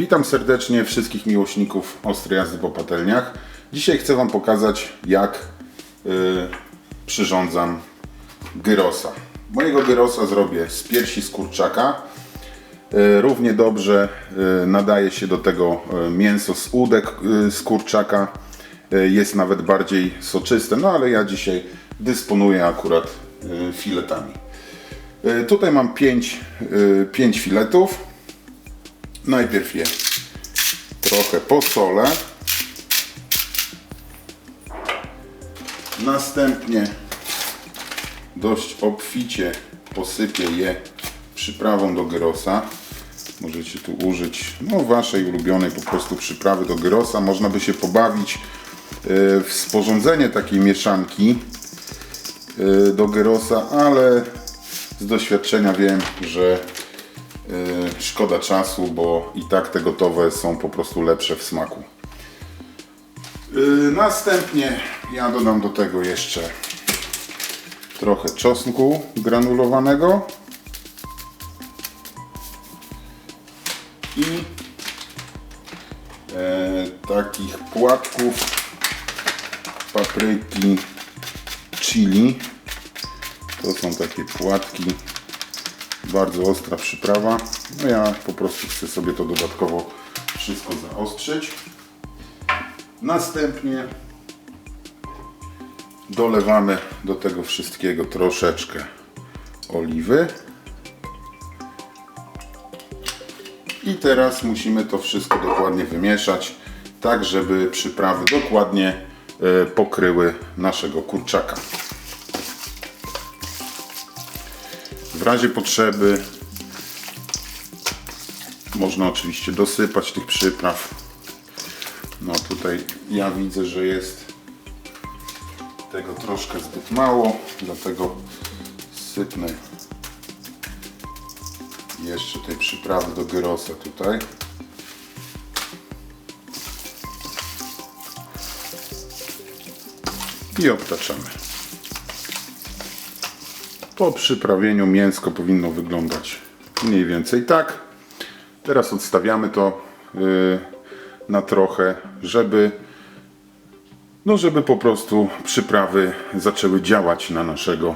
Witam serdecznie wszystkich miłośników ostrej jazdy po patelniach. Dzisiaj chcę Wam pokazać jak y, przyrządzam gyrosa. Mojego gyrosa zrobię z piersi z kurczaka. Y, równie dobrze y, nadaje się do tego mięso z udek z kurczaka. Jest nawet bardziej soczyste, no ale ja dzisiaj dysponuję akurat filetami. Tutaj mam 5 pięć filetów. Najpierw je trochę posolę. Następnie dość obficie posypię je przyprawą do gyrosa. Możecie tu użyć no, waszej ulubionej po prostu przyprawy do gyrosa. Można by się pobawić y, w sporządzenie takiej mieszanki y, do gyrosa, ale z doświadczenia wiem, że szkoda czasu, bo i tak te gotowe są po prostu lepsze w smaku. Y, Następnie ja dodam do tego jeszcze trochę czosnku granulowanego i e, takich płatków papryki chili. To są takie płatki, bardzo ostra przyprawa. No ja po prostu chcę sobie to dodatkowo wszystko zaostrzyć. Następnie dolewamy do tego wszystkiego troszeczkę oliwy. I teraz musimy to wszystko dokładnie wymieszać, tak żeby przyprawy dokładnie e, pokryły naszego kurczaka. Razie potrzeby można oczywiście dosypać tych przypraw. No tutaj ja widzę, że jest tego troszkę zbyt mało, dlatego sypnę jeszcze tej przyprawy do gyrosa tutaj. I obtaczamy. Po przyprawieniu mięsko powinno wyglądać mniej więcej tak. Teraz odstawiamy to yy, na trochę, żeby no żeby po prostu przyprawy zaczęły działać na naszego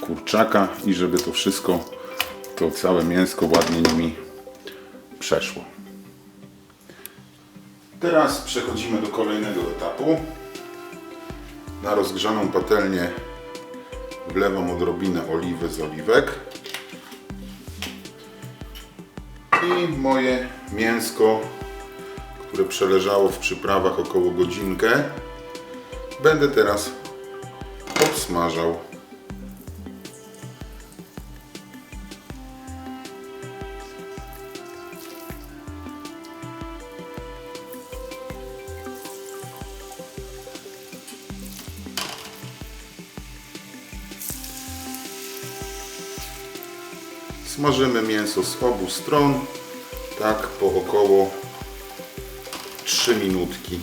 kurczaka i żeby to wszystko, to całe mięsko ładnie nimi przeszło. Teraz przechodzimy do kolejnego etapu. Na rozgrzaną patelnię wlewam odrobinę oliwy z oliwek i moje mięsko, które przeleżało w przyprawach około godzinkę, będę teraz obsmażał. Smażymy mięso z obu stron, tak po około 3 minutki.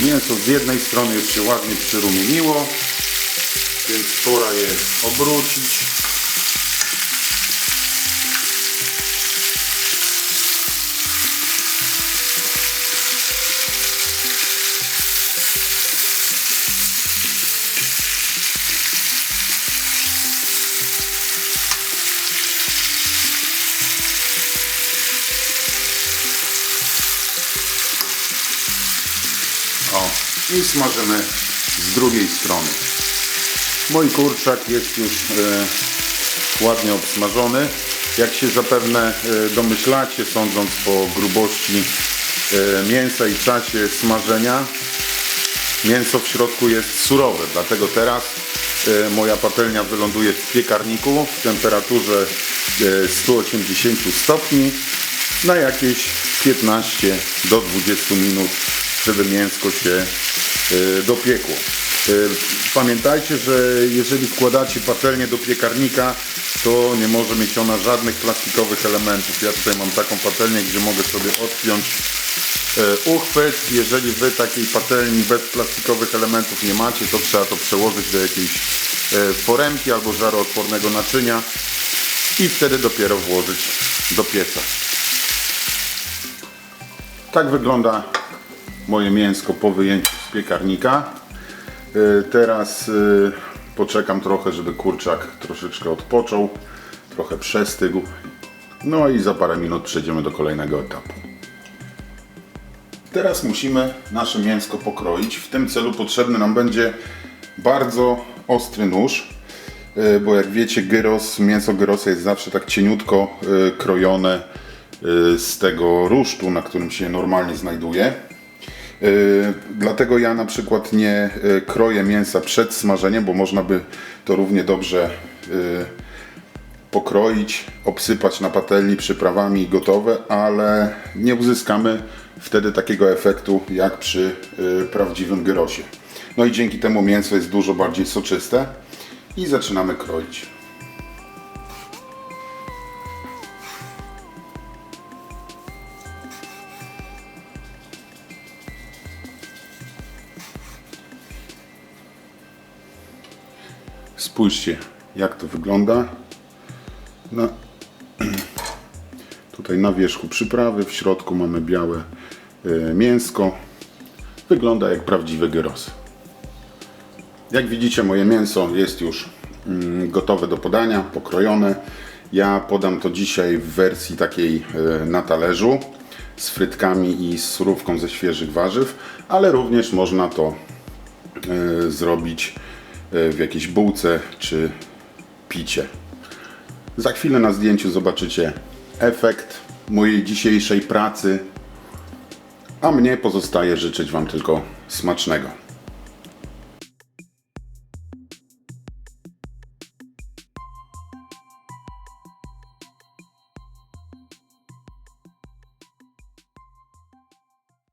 Mięso z jednej strony już się ładnie przyrumieniło, więc pora je obrócić. O, i smażymy z drugiej strony. Mój kurczak jest już e, ładnie obsmażony. Jak się zapewne e, domyślacie, sądząc po grubości e, mięsa i czasie smażenia, mięso w środku jest surowe, dlatego teraz moja patelnia wyląduje w piekarniku w temperaturze e, 180 stopni na jakieś 15 do 20 minut, żeby mięsko się dopiekło. Y, Pamiętajcie, że jeżeli wkładacie patelnię do piekarnika, to nie może mieć ona żadnych plastikowych elementów. Ja tutaj mam taką patelnię, gdzie mogę sobie odpiąć e, uchwyt. Jeżeli Wy takiej patelni bez plastikowych elementów nie macie, to trzeba to przełożyć do jakiejś e, foremki albo żaroodpornego naczynia i wtedy dopiero włożyć do pieca. Tak wygląda moje mięsko po wyjęciu z piekarnika. E, Teraz e, poczekam trochę, żeby kurczak troszeczkę odpoczął, trochę przestygł. No i za parę minut przejdziemy do kolejnego etapu. Teraz musimy nasze mięsko pokroić. W tym celu potrzebny nam będzie bardzo ostry nóż, e, bo jak wiecie, gyros, mięso gyrosa jest zawsze tak cieniutko krojone z tego rusztu, na którym się normalnie znajduje. E, Dlatego ja na przykład nie e, kroję mięsa przed smażeniem, bo można by to równie dobrze e, pokroić, obsypać na patelni przyprawami i gotowe, ale nie uzyskamy wtedy takiego efektu jak przy y, prawdziwym gyrosie. No i dzięki temu mięso jest dużo bardziej soczyste i zaczynamy kroić. Spójrzcie, jak to wygląda. Na, tutaj na wierzchu przyprawy, w środku mamy białe e, mięsko. Wygląda jak prawdziwy gyros. Jak widzicie, moje mięso jest już mm, gotowe do podania, pokrojone. Ja podam to dzisiaj w wersji takiej e, na talerzu z frytkami i z surówką ze świeżych warzyw, ale również można to e, zrobić w jakiejś bułce czy picie. Za chwilę na zdjęciu zobaczycie efekt mojej dzisiejszej pracy, a mnie pozostaje życzyć Wam tylko smacznego.